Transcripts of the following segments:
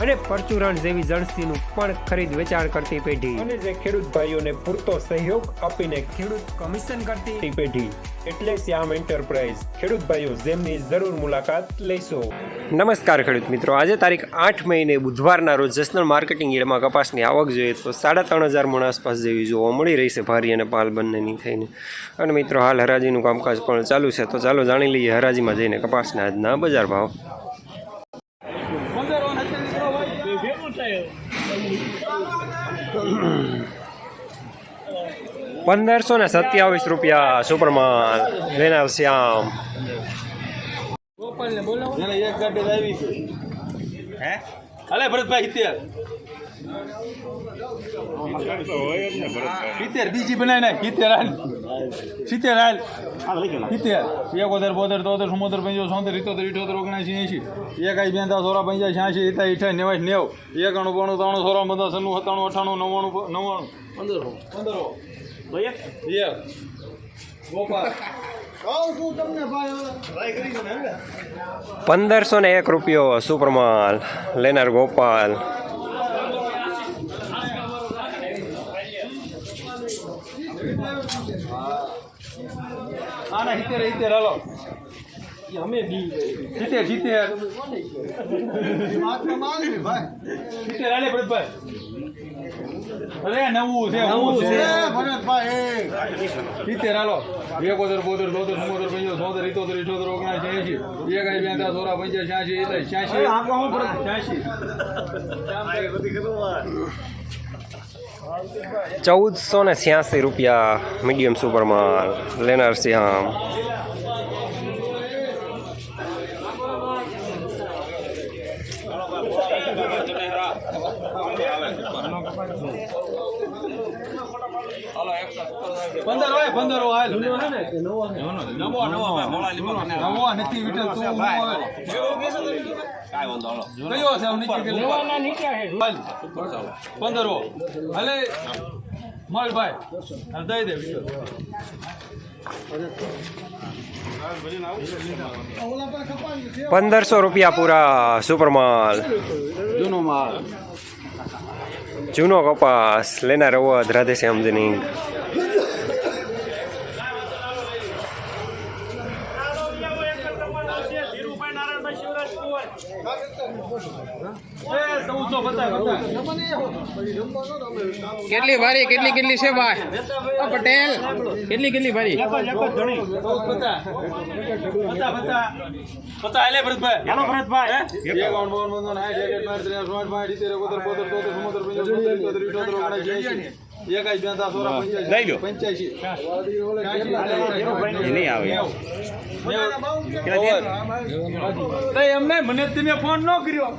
અને પરચુરણ જેવી જણસીનું પણ ખરીદ વેચાણ કરતી પેઢી. અને જે ખેડૂત ભાઈઓને પૂરતો સહયોગ આપીને ખેડૂત કમિશન કરતી પેઢી. એટલે શ્યામ એન્ટરપ્રાઇઝ. ખેડૂત ભાઈઓ જેમની જરૂર મુલાકાત લેશો. નમસ્કાર ખેડૂત મિત્રો. આજે તારીખ આઠ મહિને બુધવારના રોજ જસનલ માર્કેટિંગ યાર્ડમાં કપાસની આવક જોઈએ તો સાડા ત્રણ હજાર મણ આસપાસ જેવી જોવા મળી રહી છે. ભારી અને પાલ બંનેની થઈને. અને મિત્રો હાલ હરાજીનું કામકાજ પણ ચાલુ છે. તો ચાલો જાણી લઈએ હરાજીમાં જઈને કપાસના આજના બજાર ભાવ. પંદરસો ને સત્યાવીસ રૂપિયા સુપરમાં લેનાર શ્યામ. અલે ભરતભાઈ ઇત્યાર ઇત્યાર બીજી બનાવી નાખ હાલ સિત્તેર હાલ. સિત્તેર. એકોતેર બોતેર તોતેર ચુમ્મોતેર પંચો સોતેર ઇત્તોતેર ઇઠોતેર ઓગણસી એંશી. એક આઈ બેંતા સોળા પંચા છ્યાસી ઇતા ઇઠા નેવાય નેવ. એકાણું બાણું ત્રાણું સોરા બધા સન્નું સત્તાણું અઠાણું નવ્વાણું નવ્વાણું. પંદરો પંદરો એક ગોપાલ. પંદરસો ને એક રૂપિયો સુપરમાલ લેનાર ગોપાલ. આના સિત્તેર સિત્તેર હાલો જીતે સિત્તેર જીતે હાલે ભરતભાઈ અરે નવું છે નવું છે સિત્તેર હાલો એકોતેર બોતેર તોતેર ચુમ્મોતેર પંચોતેર સોતેર ઇત્તોતેર ઇઠોતેર ઓગણસી એંશી એક આઈ બેંતા સોળા પંચાસ છ્યાસી એતા છ્યાસી છ્યાસી ચૌદસો ને છ્યાસી રૂપિયા મીડિયમ સુપરમાં લેનાર શ્યામ પંદર હોય પંદર હોય નવો નવો નથી વિઠ્ઠલ તું. કયો છે. પંદર હાલે. મળભાઈ હાલ દઈ દે વિઠ્ઠલ. પંદરસો રૂપિયા પૂરા સુપરમાલ જૂનો માલ. જૂનો કપાસ. લેનાર અવધ રાધેશ્યામ જનિંગ એ ચૌદસો બતાય બતાય કેટલી ભારી કેટલી કેટલી છે ભાઈ? ઓ પટેલ. કેટલી કેટલી ભારી? નહીં આવે. એમને મને તમે ફોન ન કર્યો.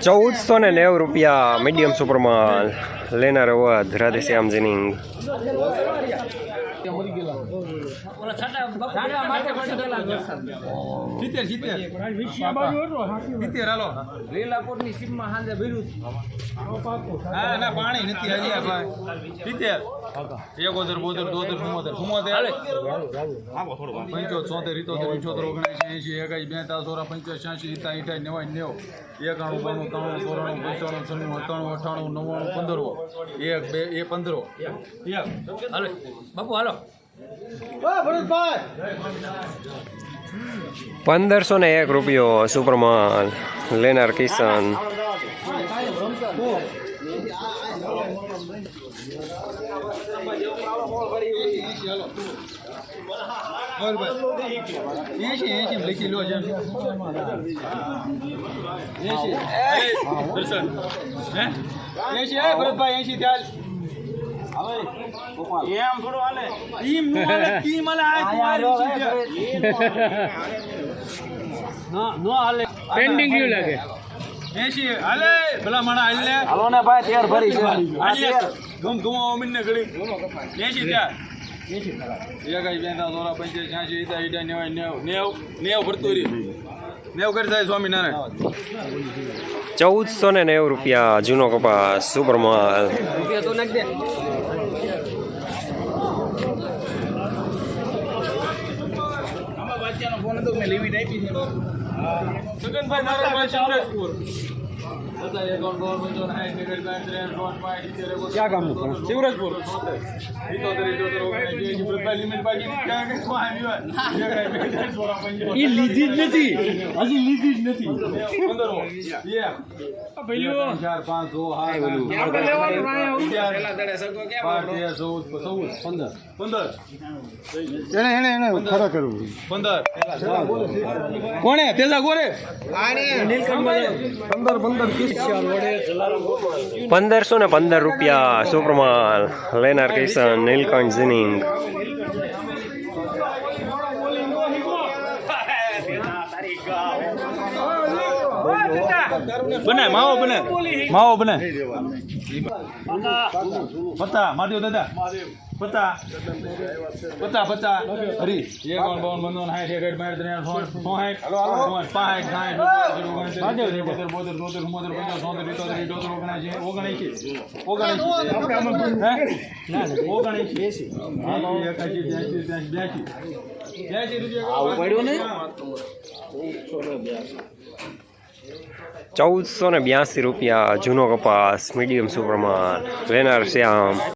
ચૌદસો ને નેવું રૂપિયા મીડિયમ સુપરમાલ લેનાર અવધ રાધેશ્યામ જનિંગ સિત્તેર હાલો. લીલાપુરની સીમમાં હાંજે ભર્યું હા ના પાણી નથી હજી સિત્તેર. એકોતેર બોતેર તોતેર ચુમ્મોતેર ચુમ્મોતેર પંચોતેર છોતેર ઇત્તોતેર ઇઠોતેર ઓગણસી એંશી એકાઈ બેતાલીસ સોળા પંચાસ છ્યાસી ઇતા ઇઠાઈ નેવાઈ નેવ. એકાણું બાણું ત્રાણું ચોરાણું પંચાણું છન્નું અઠાણું અઠાણું નવ્વાણું પંદરો એક બે એ પંદરો હાલો. બાપુ હાલો. પંદરસો ને એક રૂપિયો સુપરમાન લેનાર કિશન. ભરતભાઈ એસી ત્યાર એમ થોડું હાલે. ટીમનું હાલે ટીમ હાલે આ નો હાલે. પેન્ડિંગ કેવું લાગે. એસી હાલે. ભલા માણા લે. હાલો ને ભાઈ તેર ભરી છે. હાલે. ગમ ગમો અમીન ને ઘડી એસી સ્વામિનારાયણ. ચૌદસો ને નેવું રૂપિયા જૂનો કપાસ સુપર છગનભાઈ નારાયણભાઈ શિવરાજપુર હતા એકાવન બાવન પંચાવન સાઠ એકસઠ બાસઠ ત્રેસઠ ચોસઠ પાંસઠ સિત્તેર એકોતેર. ક્યાં ગામનું શિવરાજપુર સો. એ લીધી જ નથી હજી લીધી જ નથી પંદર ચાર પાંચ ચૌદ, ચૌદ. પંદર એને એને એને ખરા કરવું પંદર કોણે તેજા ગોરે પંદરસો ને પંદર રૂપિયા સુપ્રમાલ લેનાર કિશન નીલકંઠ જીનિંગ બને, માવો બને માવો બને. પતા મહાદેવ દાદા પતા. પતા પતા. હરી. એકાવન બાવન પંચાવન સાઠ બાસઠ ત્રેસઠ ચોસઠ ચોસઠ પાંસઠ સાઠ બોતેર બોતેર તોતેર ચુમ્મોતેર પંચાવન છોતેર ઇતોતેર ઇતોતેર ઓગણએંસી ઓગણએંસી ઓગણએંસી હે? ઓગણએંસી એંસી એકાશી ત્યાંસી ત્યાંસી બ્યાસી બ્યાસી રૂપિયા ચૌદસો ને બ્યાસી રૂપિયા જૂનો કપાસ મીડિયમ સુપર માલ લેનાર શ્યામ.